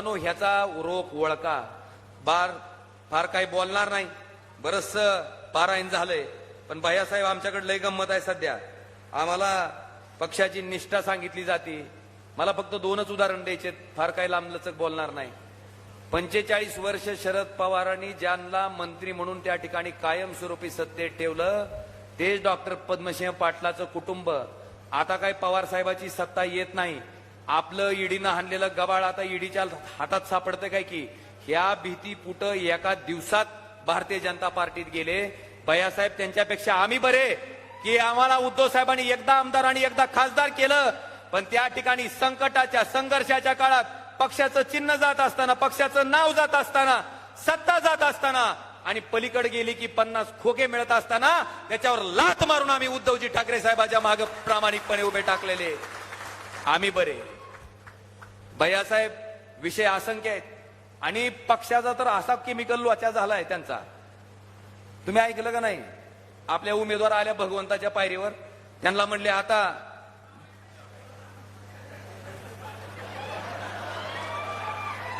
बांधवानो ह्याचा रोख ओळखा बार फार काही बोलणार नाही. बरंच पारायण झालंय. पण भैयासाहेब आमच्याकडे लय गंमत आहे सध्या. आम्हाला पक्षाची निष्ठा सांगितली जाते. मला फक्त दोनच उदाहरण द्यायचे फार काही लांबलचक बोलणार नाही. पंचेचाळीस वर्ष शरद पवारांनी ज्यांना मंत्री म्हणून त्या ठिकाणी कायमस्वरूपी सत्तेत ठेवलं तेच डॉक्टर पद्मसिंह पाटलाचं कुटुंब. आता काय पवार साहेबाची सत्ता येत नाही. आपलं ईडीनं हाणलेलं गबाळ आता ईडीच्या हातात सापडतं काय की? ह्या भीती पुट एका दिवसात भारतीय जनता पार्टीत गेले. भैयासाहेब त्यांच्यापेक्षा आम्ही बरे की आम्हाला उद्धव साहेबांनी एकदा आमदार आणि एकदा खासदार केलं. पण त्या ठिकाणी संकटाच्या संघर्षाच्या काळात पक्षाचं चिन्ह जात असताना पक्षाचं नाव जात असताना सत्ता जात असताना आणि पलीकडे गेली की पन्नास खोके मिळत असताना त्याच्यावर लात मारून आम्ही उद्धवजी ठाकरे साहेबाच्या मागे प्रामाणिकपणे उभे टाकलेले. आम्ही बरे. भैयासाहेब विषय असंख्य आहेत. आणि पक्षाचा तर असा केमिकल लोचा झालाय त्यांचा. तुम्ही ऐकलं का नाही? आपल्या उमेदवार आल्या भगवंताच्या पायरीवर. त्यांना म्हणले आता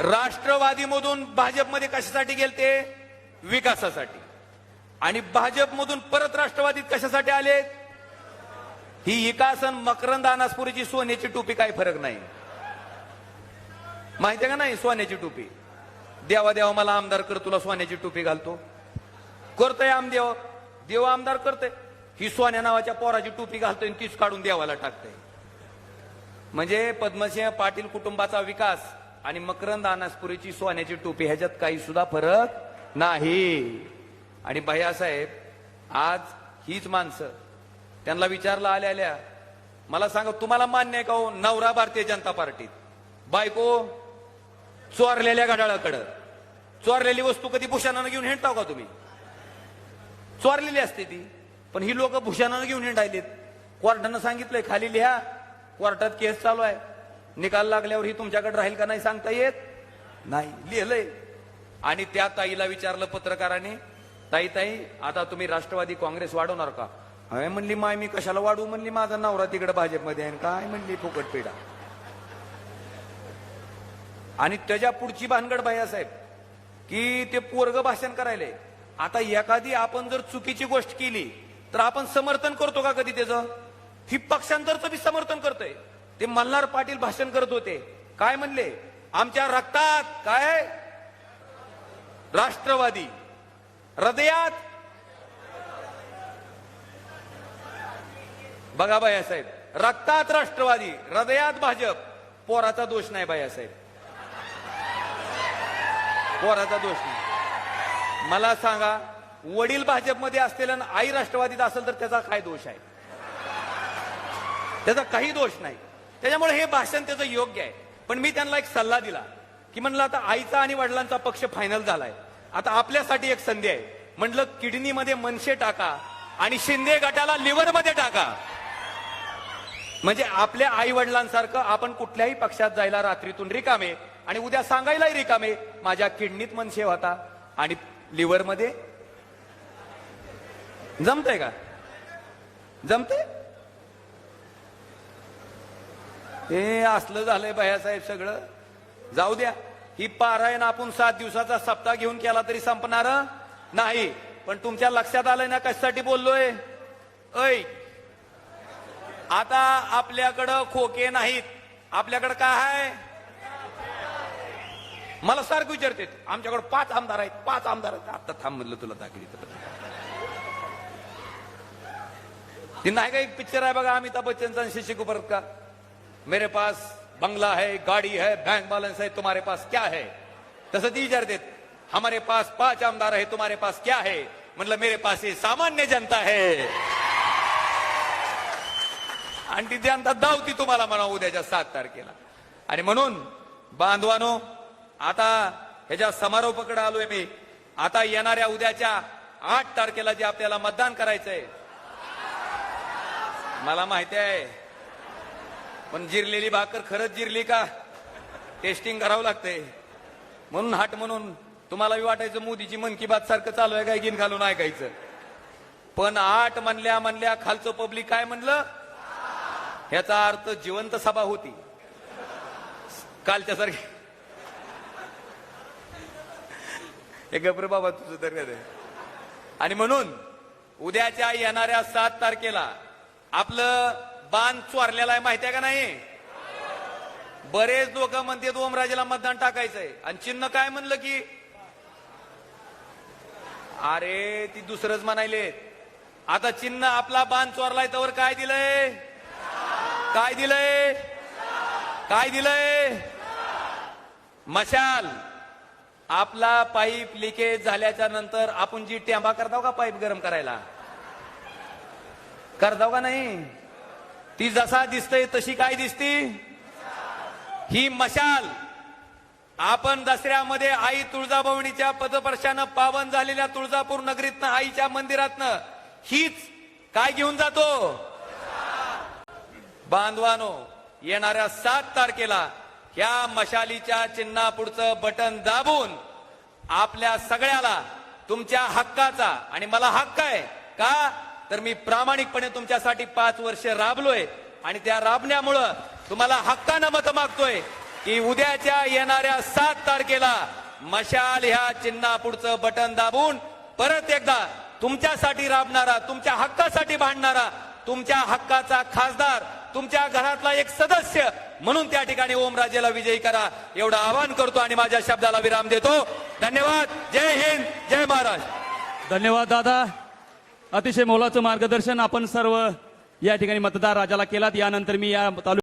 राष्ट्रवादीमधून भाजपमध्ये कशासाठी गेले ते विकासासाठी. आणि भाजपमधून परत राष्ट्रवादीत कशासाठी आले ही विकासन मकरंद अनासपुरीची सोन्याची टोपी काही फरक नाही. माहितीये का नाही? सोन्याची टोपी. देवा देवा मला आमदार कर तुला सोन्याची टोपी घालतो. करतोय आमदेव. देव आमदार करतोय. ही सोन्या नावाच्या पोराची टोपी घालतोय आणि तीच काढून देवाला टाकतोय. म्हणजे पद्मसिंह पाटील कुटुंबाचा विकास आणि मकरंद अनासपुरीची सोन्याची टोपी ह्याच्यात काही सुद्धा फरक नाही. आणि भैयासाहेब आज हीच माणसं त्यांना विचारलं आल्या आल्या मला सांगा तुम्हाला मान्य आहे का हो नवरा भारतीय जनता पार्टीत? बायको चोरलेल्या घड्याळाकडं चोरलेली वस्तू कधी भूषणानं घेऊन हिंडताव का तुम्ही? चोरलेली असते ती. पण ही लोक भूषणानं घेऊन हिंडायलेत. कोर्टानं सांगितलंय खाली लिहा. कोर्टात केस चालू आहे. निकाल लागल्यावर ही तुमच्याकडे राहील का नाही सांगता येत? नाही लिहिलंय. आणि त्या ताईला विचारलं पत्रकाराने ताई ताई आता तुम्ही राष्ट्रवादी काँग्रेस वाढवणार का? म्हणली माय मी कशाला वाढवू? म्हणली माझा नवरा तिकडे भाजपमध्ये आहे काय म्हणली फुकट पेढा आणि त्याच्या पुढची भानगड साहेब की ते पोरग भाषण करायले. आता एखादी आपण जर चुकीची गोष्ट केली तर आपण समर्थन करतो का कधी त्याचं? ही पक्षांतरचं बी समर्थन करतोय. ते मल्हार पाटील भाषण करत होते. काय म्हणले? आमच्या रक्तात काय राष्ट्रवादी. हृदयात? बघा साहेब रक्तात राष्ट्रवादी हृदयात भाजप. पोराचा दोष नाही साहेब. पोराचा दोष नाही. मला सांगा वडील भाजपमध्ये असलेला आणि आई राष्ट्रवादीत असेल तर त्याचा काय दोष आहे? त्याचा काही दोष नाही. त्याच्यामुळे हे भाषण त्याचं योग्य आहे. पण मी त्यांना एक सल्ला दिला की म्हणलं आता आईचा आणि वडिलांचा पक्ष फायनल झालाय. आता आपल्यासाठी एक संधी आहे. म्हटलं किडनीमध्ये मनसे टाका आणि शिंदे गटाला लिव्हरमध्ये टाका. म्हणजे आपल्या आई वडिलांसारखं आपण कुठल्याही पक्षात जायला रात्रीतून रिकामे आणि उद्या सांगायलाही रिकामे. माझ्या किडनीत मनसेव होता. आणि लिव्हरमध्ये जमतंय का? जमते हे असलं झालंय भैयासाहेब सगळं. जाऊ द्या. ही पारायण आपण सात दिवसाचा सप्ताह घेऊन केला तरी संपणार नाही. पण तुमच्या लक्षात आलंय ना कशासाठी बोललोय? ऐ! आता आपल्याकडं खोके नाहीत. आपल्याकडं काय आहे? मला सारखं विचारते आमच्याकडे पाच आमदार आहेत पाच आमदार आहेत. आता थांब म्हणलं तुला दाखली ती नाही का एक पिक्चर आहे बघा अमिताभ बच्चनचा शशी कपूर का? मेरे पास बंगला है गाड़ी है बैंक बैलेंस है तुम्हारे पास क्या है? तसं ती विचारते हमारे पास पाच आमदार है तुम्हारे पास क्या है? म्हटलं मेरे पास ही सामान्य जनता है. आणि ती जनता दावती तुम्हाला म्हणा उद्याच्या सात तारखेला. आणि म्हणून बांधवानो आता ह्याच्या समारोपाकडे आलोय मी आता येणाऱ्या उद्याच्या आठ तारखेला जे आपल्याला मतदान करायचंय मला माहिती आहे. पण जिरलेली भाकर खरंच जिरली का? टेस्टिंग करावं लागतंय. म्हणून हाट म्हणून तुम्हालाही वाटायचं मोदीची मन की बात सारखं चालू आहे काय गिन घालून ऐकायचं. पण आठ म्हणल्या म्हणल्या खालचं पब्लिक काय म्हणलं? ह्याचा अर्थ जिवंत सभा होती. कालच्या सारखी हे गबर बाबा तुझं तर आणि म्हणून उद्याच्या येणाऱ्या सात तारखेला आपलं बाण चोरलेला आहे माहिती आहे का नाही? बरेच लोक म्हणतात ओमराजेला मतदान टाकायचंय. आणि चिन्ह काय म्हणलं की अरे ती दुसरंच म्हणायले. आता चिन्ह आपला बाण चोरलाय तर काय दिलंय? काय दिलंय? काय दिलंय? मशाल. आपला पाईप लिकेज झाल्याच्यानंतर आपण जी टेंबा करताव का पाईप गरम करायला? करताव का नाही? ती जसा दिसतय तशी काय दिसती? ही मशाल. आपण दसऱ्यामध्ये आई तुळजाभवनीच्या पदपर्शानं पावन झालेल्या तुळजापूर नगरीतनं आईच्या मंदिरातनं हीच काय घेऊन जातो? बांधवानो येणाऱ्या सात तारखेला ह्या मशालीच्या चिन्हापुढचं बटन दाबून आपल्या सगळ्याला तुमच्या हक्काचा आणि मला हक्क आहे का? तर मी प्रामाणिकपणे तुमच्यासाठी पाच वर्ष राबलोय आणि त्या राबण्यामुळं तुम्हाला हक्कानं मत मागतोय की उद्याच्या येणाऱ्या सात तारखेला मशाल ह्या चिन्हापुढचं बटन दाबून परत एकदा तुमच्यासाठी राबणारा तुमच्या हक्कासाठी भांडणारा तुमच्या हक्काचा खासदार तुमच्या घरातला एक सदस्य. म्हणून त्या ठिकाणी ओमराजेला विजयी करा. एवढं आवाहन करतो आणि माझ्या शब्दाला विराम देतो. धन्यवाद. जय हिंद. जय महाराष्ट्र धन्यवाद दादा. अतिशय मोलाचं मार्गदर्शन आपण सर्व या ठिकाणी मतदार राजाला केलात. यानंतर मी या तालुक्यात